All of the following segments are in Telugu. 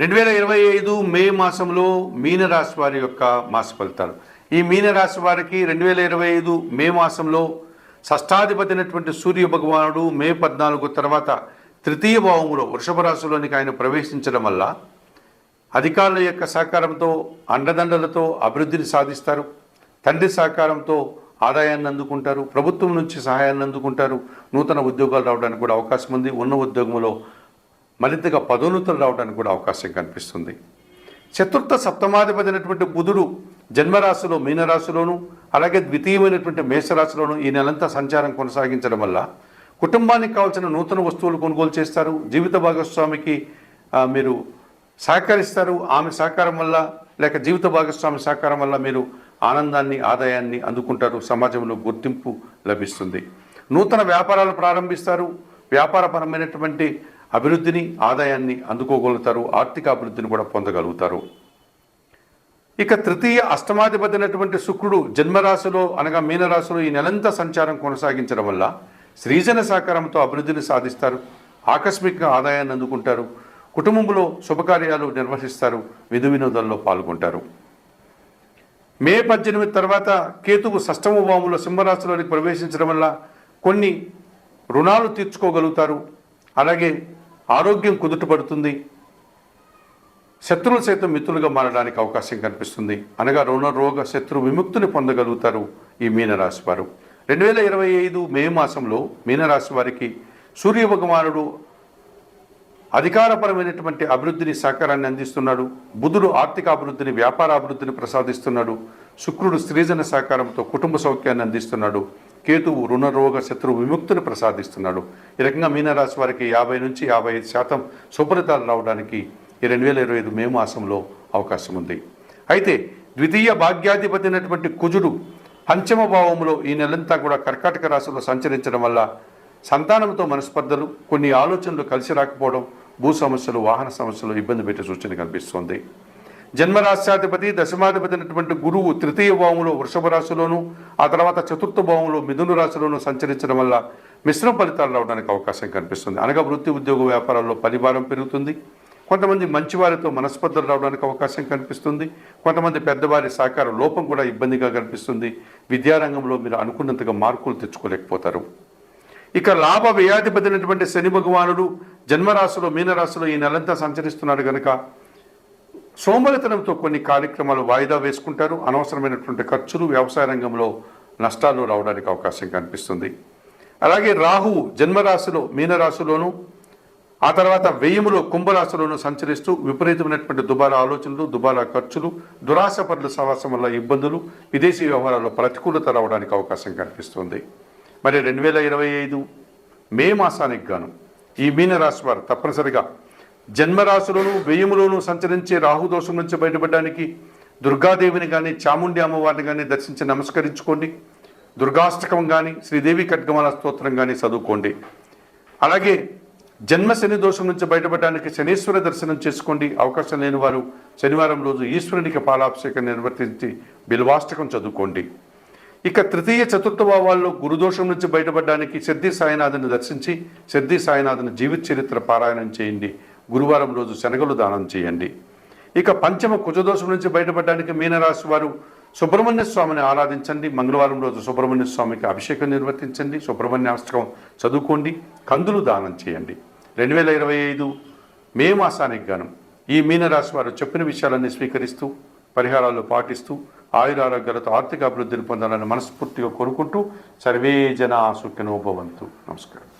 రెండు వేల ఇరవై ఐదు మే మాసంలో మీనరాశి వారి యొక్క మాస ఫలితాలు. ఈ మీనరాశి వారికి రెండు వేల ఇరవై ఐదు మే మాసంలో షష్టాధిపతి అయినటువంటి సూర్య భగవానుడు మే పద్నాలుగు తర్వాత తృతీయ భావములో వృషభ రాశిలోనికి ఆయన ప్రవేశించడం వల్ల అధికారుల యొక్క సహకారంతో అండదండలతో అభివృద్ధిని సాధిస్తారు. తండ్రి సహకారంతో ఆదాయాన్ని అందుకుంటారు. ప్రభుత్వం నుంచి సహాయాన్ని అందుకుంటారు. నూతన ఉద్యోగాలు రావడానికి కూడా అవకాశం ఉంది. ఉన్న ఉద్యోగంలో మరింతగా పదోన్నతులు రావడానికి కూడా అవకాశం కనిపిస్తుంది. చతుర్థ సప్తమాధిపతి అయినటువంటి బుధుడు జన్మరాశిలో మీనరాశిలోను అలాగే ద్వితీయమైనటువంటి మేషరాశిలోను ఈ నెలంతా సంచారం కొనసాగించడం వల్ల కుటుంబానికి కావాల్సిన నూతన వస్తువులు కొనుగోలు చేస్తారు. జీవిత భాగస్వామికి మీరు సహకరిస్తారు. ఆమె సహకారం వల్ల లేక జీవిత భాగస్వామి సహకారం వల్ల మీరు ఆనందాన్ని ఆదాయాన్ని అందుకుంటారు. సమాజంలో గుర్తింపు లభిస్తుంది. నూతన వ్యాపారాలు ప్రారంభిస్తారు. వ్యాపారపరమైనటువంటి అభివృద్ధిని ఆదాయాన్ని అందుకోగలుగుతారు ఆర్థిక అభివృద్ధిని కూడా పొందగలుగుతారు. ఇక తృతీయ అష్టమాధిపతినటువంటి శుక్రుడు జన్మరాశిలో అనగా మీనరాశిలో ఈ నెలంతా సంచారం కొనసాగించడం వల్ల సృజన సహకారంతో అభివృద్ధిని సాధిస్తారు. ఆకస్మికంగా ఆదాయాన్ని అందుకుంటారు. కుటుంబంలో శుభకార్యాలు నిర్వహిస్తారు. విధు వినోదాల్లో పాల్గొంటారు. మే పద్దెనిమిది తర్వాత కేతువు షష్టమ భావంలో సింహరాశిలోనికి ప్రవేశించడం వల్ల కొన్ని రుణాలు తీర్చుకోగలుగుతారు. అలాగే ఆరోగ్యం కుదుటపడుతుంది. శత్రువులు సైతం మిత్రులుగా మారడానికి అవకాశం కనిపిస్తుంది. అనగా రుణ రోగ శత్రు విముక్తిని పొందగలుగుతారు ఈ మీనరాశి వారు. రెండు వేల ఇరవై ఐదు మే మాసంలో మీనరాశి వారికి సూర్య భగవానుడు అధికారపరమైనటువంటి అభివృద్ధిని సహకారాన్ని అందిస్తున్నాడు. బుధుడు ఆర్థిక అభివృద్ధిని వ్యాపార అభివృద్ధిని ప్రసాదిస్తున్నాడు. శుక్రుడు స్త్రీజన సహకారంతో కుటుంబ సౌఖ్యాన్ని అందిస్తున్నాడు. కేతువు రుణరోగ శత్రు విముక్తిని ప్రసాదిస్తున్నాడు. ఈ రకంగా మీనరాశి వారికి యాభై నుంచి యాభై ఐదు శాతం సుఫలితాలు రావడానికి ఈ రెండు వేల ఇరవై ఐదు మే మాసంలో అవకాశం ఉంది. అయితే ద్వితీయ భాగ్యాధిపతి అయినటువంటి కుజుడు పంచమ భావంలో ఈ నెలంతా కూడా కర్కాటక రాశిలో సంచరించడం వల్ల సంతానంతో మనస్పర్ధలు కొన్ని ఆలోచనలు కలిసి రాకపోవడం భూ సమస్యలు వాహన సమస్యలు ఇబ్బంది పెట్టే సూచన కనిపిస్తోంది జన్మరాశ్యాధిపతి దశమాధిపతి అయినటువంటి గురువు తృతీయ భావంలో వృషభ రాశిలోను ఆ తర్వాత చతుర్థ భావంలో మిథున రాశిలోను సంచరించడం వల్ల మిశ్రమ ఫలితాలు రావడానికి అవకాశం కనిపిస్తుంది. అనగా వృత్తి ఉద్యోగ వ్యాపారాల్లో పరిభారం పెరుగుతుంది. కొంతమంది మంచివారితో మనస్పర్ధలు రావడానికి అవకాశం కనిపిస్తుంది. కొంతమంది పెద్దవారి సహకార లోపం కూడా ఇబ్బందిగా కనిపిస్తుంది. విద్యారంగంలో మీరు అనుకున్నంతగా మార్కులు తెచ్చుకోలేకపోతారు. ఇక లాభ వ్యయాధిపతి అయినటువంటి శని భగవానుడు జన్మరాశిలో మీనరాశిలో ఈ నెలంతా సంచరిస్తున్నాడు కనుక సోమరితనంతో కొన్ని కార్యక్రమాలు వాయిదా వేసుకుంటారు. అనవసరమైనటువంటి ఖర్చులు వ్యవసాయ రంగంలో నష్టాలు రావడానికి అవకాశం కనిపిస్తుంది. అలాగే రాహువు జన్మరాశిలో మీనరాశిలోను ఆ తర్వాత వెయ్యములో కుంభరాశిలోను సంచరిస్తూ విపరీతమైనటువంటి దుబారా ఆలోచనలు దుబారా ఖర్చులు దురాశ పనుల సవాసం వల్ల ఇబ్బందులు విదేశీ వ్యవహారాల్లో ప్రతికూలత రావడానికి అవకాశం కనిపిస్తుంది. మరి రెండు వేల ఇరవై ఐదు మే మాసానికి గాను ఈ మీనరాశి వారు తప్పనిసరిగా జన్మరాశులను వ్యయములను సంచరించే రాహుదోషం నుంచి బయటపడడానికి దుర్గాదేవిని కానీ చాముండి అమ్మవారిని కానీ దర్శించి నమస్కరించుకోండి. దుర్గాష్టకం కానీ శ్రీదేవి ఖడ్గమాల స్తోత్రం కానీ చదువుకోండి. అలాగే జన్మ శని దోషం నుంచి బయటపడడానికి శనీశ్వర దర్శనం చేసుకోండి. అవకాశం లేని వారు శనివారం రోజు ఈశ్వరునికి పాలాభిషేకం నిర్వర్తించి బిల్వాష్టకం చదువుకోండి. ఇక తృతీయ చతుర్థ భావాల్లో గురుదోషం నుంచి బయటపడడానికి సిద్ధి సాయినాథుని దర్శించి సిద్ధి సాయినాథుని జీవిత చరిత్ర పారాయణం చేయండి. గురువారం రోజు శనగలు దానం చేయండి. ఇక పంచమ కుజదోషం నుంచి బయటపడడానికి మీనరాశి వారు సుబ్రహ్మణ్య స్వామిని ఆరాధించండి. మంగళవారం రోజు సుబ్రహ్మణ్య స్వామికి అభిషేకం నిర్వర్తించండి. సుబ్రహ్మణ్యాష్టకం చదువుకోండి. కందులు దానం చేయండి. రెండు వేల ఇరవై ఐదు మే మాసానికి గాను ఈ మీనరాశి వారు చెప్పిన విషయాలన్నీ స్వీకరిస్తూ పరిహారాలు పాటిస్తూ ఆయురారోగ్యాలతో ఆర్థిక అభివృద్ధిని పొందాలని మనస్ఫూర్తిగా కోరుకుంటూ సర్వే జన సుఖినో నమస్కారం.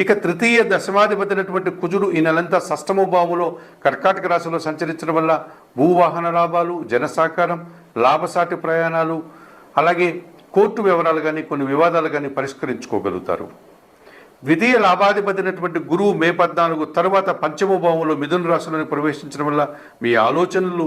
ఇక తృతీయ దశమాధిపతి అయినటువంటి కుజుడు ఈ నెలంతా షష్టమ భావంలో కర్కాటక రాశిలో సంచరించడం వల్ల భూవాహన లాభాలు జనసాకారం లాభసాటి ప్రయాణాలు అలాగే కోర్టు వివరాలు కానీ కొన్ని వివాదాలు కానీ పరిష్కరించుకోగలుగుతారు. ద్వితీయ లాభాధిపతి అయినటువంటి గురువు మే పద్నాలుగు తర్వాత పంచమ భావంలో మిథున రాశిలోని ప్రవేశించడం వల్ల మీ ఆలోచనలు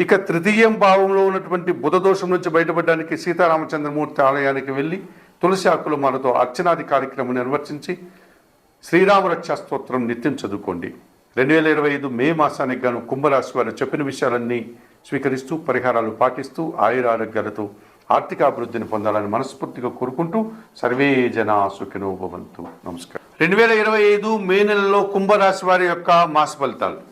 ఇక తృతీయం భావంలో ఉన్నటువంటి బుధ దోషం నుంచి బయటపడడానికి సీతారామచంద్రమూర్తి ఆలయానికి వెళ్ళి తులసి ఆకులు మాలతో అర్చనాది కార్యక్రమం నిర్వర్తించి శ్రీరామరక్షా స్తోత్రం నిత్యం చదువుకోండి. రెండు వేల ఇరవై ఐదు మే మాసానికి గాను కుంభరాశి వారు చెప్పిన విషయాలన్నీ స్వీకరిస్తూ పరిహారాలు పాటిస్తూ ఆయుర ఆరోగ్యాలతో ఆర్థికాభివృద్ధిని పొందాలని మనస్ఫూర్తిగా కోరుకుంటూ సర్వే జన సుఖినో భవంతు. నమస్కారం. రెండు వేల ఇరవై ఐదు మే నెలలో కుంభరాశి వారి యొక్క మాస ఫలితాలు.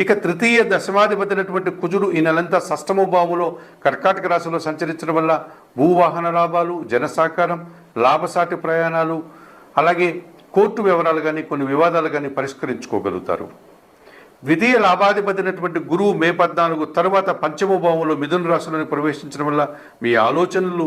ఇక తృతీయ దశమాధిపతి అయినటువంటి కుజుడు ఈ నెలంతా షష్టమ భావంలో కర్కాటక రాశిలో సంచరించడం వల్ల భూవాహన లాభాలు జనసాకారం లాభసాటి ప్రయాణాలు అలాగే కోర్టు వివరాలు కానీ కొన్ని వివాదాలు కానీ పరిష్కరించుకోగలుగుతారు. ద్వితీయ లాభాధిపతి అయినటువంటి గురువు మే పద్నాలుగు తరువాత పంచమ భావంలో మిథున రాశిలోని ప్రవేశించడం వల్ల మీ ఆలోచనలు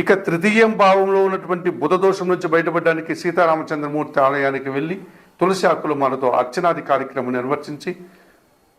ఇక తృతీయం భావంలో ఉన్నటువంటి బుధ దోషం నుంచి బయటపడడానికి సీతారామచంద్రమూర్తి ఆలయానికి వెళ్ళి తులసి ఆకులు మనతో అర్చనాది కార్యక్రమం నిర్వర్తించి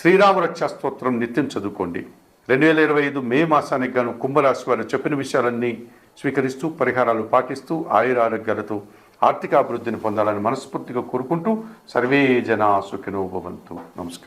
శ్రీరామరక్షా స్తోత్రం నిత్యం చదువుకోండి. రెండు వేల ఇరవై ఐదు మే మాసానికి గాను కుంభరాశి వారు చెప్పిన విషయాలన్నీ స్వీకరిస్తూ పరిహారాలు పాటిస్తూ ఆయురారోగ్యాలతో ఆర్థిక అభివృద్ధిని పొందాలని మనస్ఫూర్తిగా కోరుకుంటూ సర్వే జనా సుఖినోభవంతు నమస్కారం.